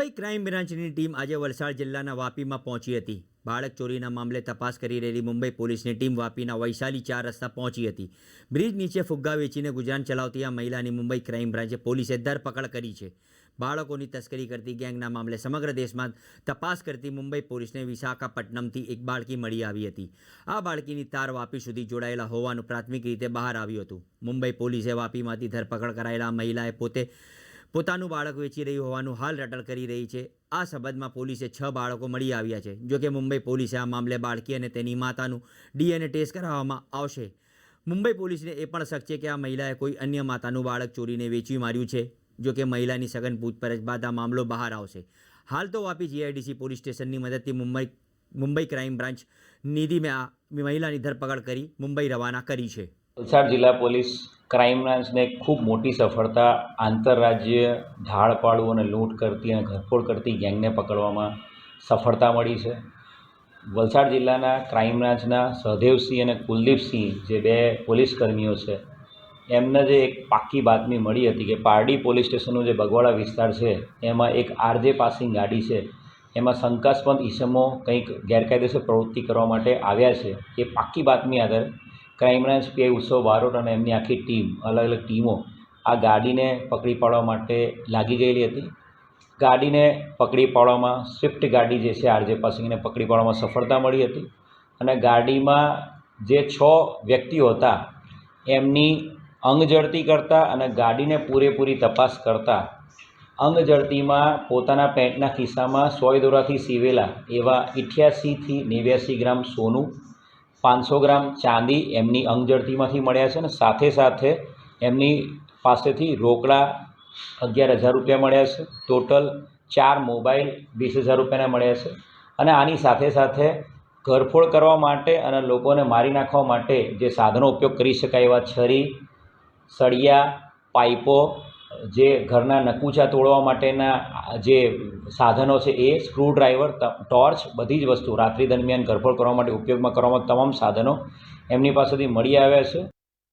Mumbai crime બ્રાન્ચની team આજે વલસાડ જિલ્લાના વાપીમાં પહોંચી હતી. બાળક ચોરીના મામલે તપાસ કરી રહેલી મુંબઈ પોલીસની ટીમ વાપીના વૈશાલી ચાર રસ્તા પહોંચી હતી. બ્રિજ નીચે ફુગ્ગા વેચીને ગુજરાન ચલાવતી આ મહિલાની મુંબઈ ક્રાઇમ બ્રાન્ચે પોલીસે ધરપકડ કરી છે. બાળકોની તસ્કરી કરતી ગેંગના મામલે સમગ્ર દેશમાં તપાસ કરતી મુંબઈ પોલીસને વિશાખાપટ્ટનમથી એક બાળકી મળી આવી હતી. આ બાળકીની તાર વાપી સુધી જોડાયેલા હોવાનું પ્રાથમિક રીતે બહાર આવ્યું હતું. મુંબઈ પોલીસે વાપીમાંથી ધરપકડ કરાયેલા મહિલાએ પોતે પોતાનું બાળક વેચી રહ્યું હોવાનું હાલ રટણ કરી રહી છે. આ સંબંધમાં પોલીસે છ બાળકો મળી આવ્યા છે, જોકે મુંબઈ પોલીસે આ મામલે બાળકી અને તેની માતાનું ડીએનએ ટેસ્ટ કરાવવામાં આવશે. મુંબઈ પોલીસને એ પણ શક છે કે આ મહિલાએ કોઈ અન્ય માતાનું બાળક ચોરીને વેચી માર્યું છે, જોકે મહિલાની સઘન પૂછપરછ બાદ આ મામલો બહાર આવશે. હાલ તો વાપી જીઆઈડીસી પોલીસ સ્ટેશનની મદદથી મુંબઈ મુંબઈ ક્રાઇમ બ્રાન્ચ નિધિમે આ મહિલાની ધરપકડ કરી મુંબઈ રવાના કરી છે. વલસાડ જિલ્લા પોલીસ ક્રાઇમ બ્રાન્ચને ખૂબ મોટી સફળતા આંતરરાજ્ય ધાડ પાડવું અને લૂંટ કરતી અને ઘરફોડ કરતી ગેંગને પકડવામાં સફળતા મળી છે. વલસાડ જિલ્લાના ક્રાઇમ બ્રાન્ચના સહદેવસિંહ અને કુલદીપસિંહ, જે બે પોલીસ કર્મીઓ છે, એમને જે એક પાક્કી બાતમી મળી હતી કે પારડી પોલીસ સ્ટેશનનો જે બગવાડા વિસ્તાર છે, એમાં એક આરજે પાસિંગ ગાડી છે. એમાં શંકાસ્પદ ઈસમો કંઈક ગેરકાયદેસર પ્રવૃત્તિ કરવા માટે આવ્યા છે. એ પાક્કી બાતમી આધારે ક્રાઇમ બ્રાન્ચ પીઆઈ ઉત્સવ બારોટ અને એમની આખી ટીમ, અલગ અલગ ટીમો આ ગાડીને પકડી પાડવા માટે લાગી ગયેલી હતી. ગાડીને પકડી પાડવામાં, સ્વિફ્ટ ગાડી જે છે આરજે પાસિંગને પકડી પાડવામાં સફળતા મળી હતી અને ગાડીમાં જે છ વ્યક્તિઓ હતા, એમની અંગ ઝડતી કરતાં અને ગાડીને પૂરેપૂરી તપાસ કરતાં, અંગ ઝડતીમાં પોતાના પેન્ટના ખિસ્સામાં સોય દોરાથી સીવેલા એવા ઇઠ્યાસીથી નેવ્યાસી ગ્રામ સોનું પાંચસો ગ્રામ ચાંદી એમની અંગજળતીમાંથી મળ્યા છે અને સાથે સાથે એમની પાસેથી રોકડા અગિયાર હજાર રૂપિયા મળ્યા છે. ટોટલ ચાર મોબાઈલ વીસ હજાર રૂપિયાના મળ્યા છે. અને આની સાથે સાથે ઘરફોડ કરવા માટે અને લોકોને મારી નાખવા માટે જે સાધનો ઉપયોગ કરી શકાય એવા છરી, સળિયા, પાઇપો જે ઘરના નકુચા તોડવા માટેના જે સાધનો છે એ, સ્ક્રૂડ્રાઈવર ટોર્ચ, બધી જ વસ્તુ રાત્રિ દરમિયાન ઘરફોડ કરવા માટે ઉપયોગમાં કરવામાં તમામ સાધનો એમની પાસેથી મળી આવ્યા છે.